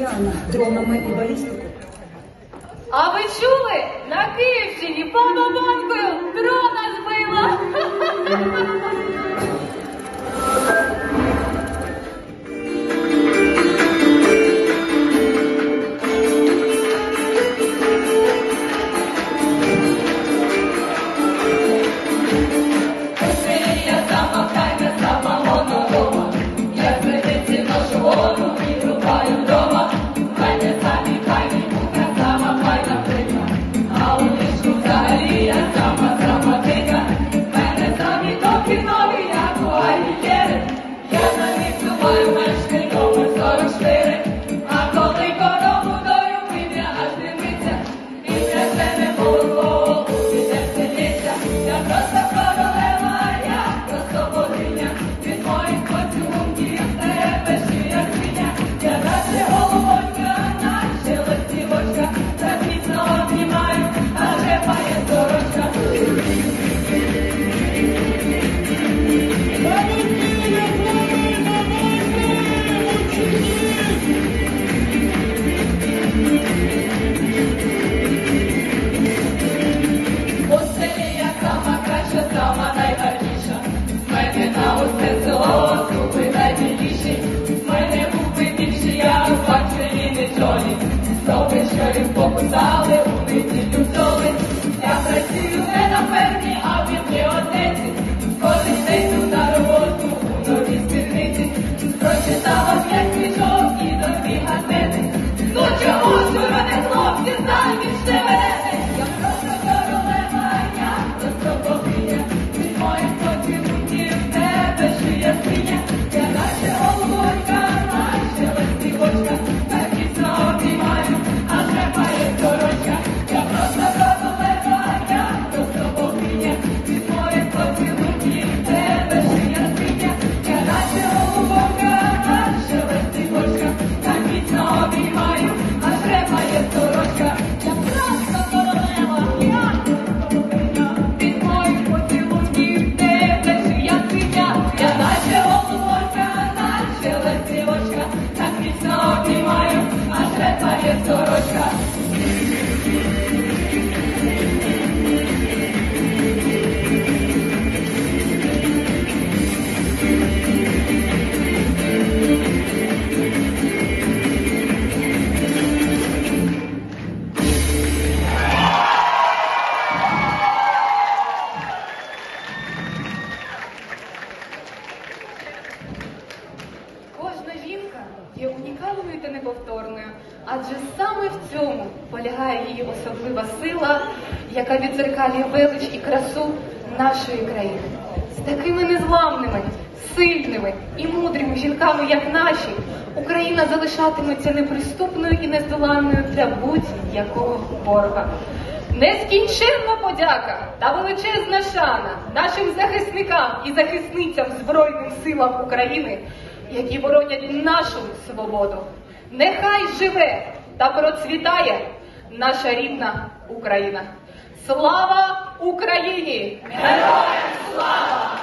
росіяни дронами і балістикою. А ви чули на Київщині, пана? директорів пописали у неділю вдови. Я працюю не на фермі, а в бібліотеці. Кожен день на роботу у новій спільниці. Прочитала п'ять дорога. унікальною та неповторною, адже саме в цьому полягає її особлива сила, яка відзеркалює велич і красу нашої країни. З такими незламними, сильними і мудрими жінками, як наші, Україна залишатиметься неприступною і нездоланною для будь-якого ворога. Нескінченна подяка та величезна шана нашим захисникам і захисницям Збройним силам України які боронять нашу свободу. Нехай живе та процвітає наша рідна Україна. Слава Україні! Героям слава!